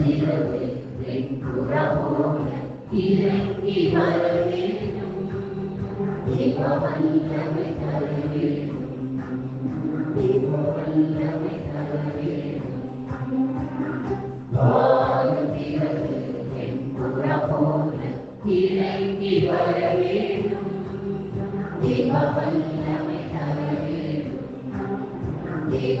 வானத்திலே வெண்புறா போல இறங்கி வர வேண்டும் தேவ வல்லமை தர வேண்டும் தேவ வல்லமை தர வேண்டும் வானத்திலே வெண்புறா போல இறங்கி வர வேண்டும் தேவ வல்லமை தர வேண்டும் தேவ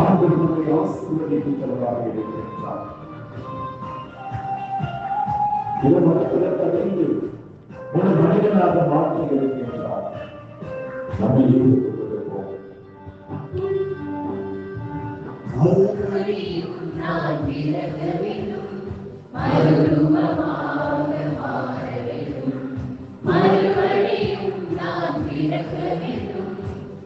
ஆண்டவர் நம்மை ஆசீர்வதிக்கிறவராக இருக்கின்றார். இளமரத்திலிருந்து ஒரு மனிதனாக மாற்றி இருக்கின்றார். நம்மை கொண்டிருப்போம் மறுபடியும் நான் விலக வேண்டும் மறுரூபமாக மாற வேண்டும் மறுபடியும் நான் விலக வேண்டும்.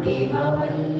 வேண்டும்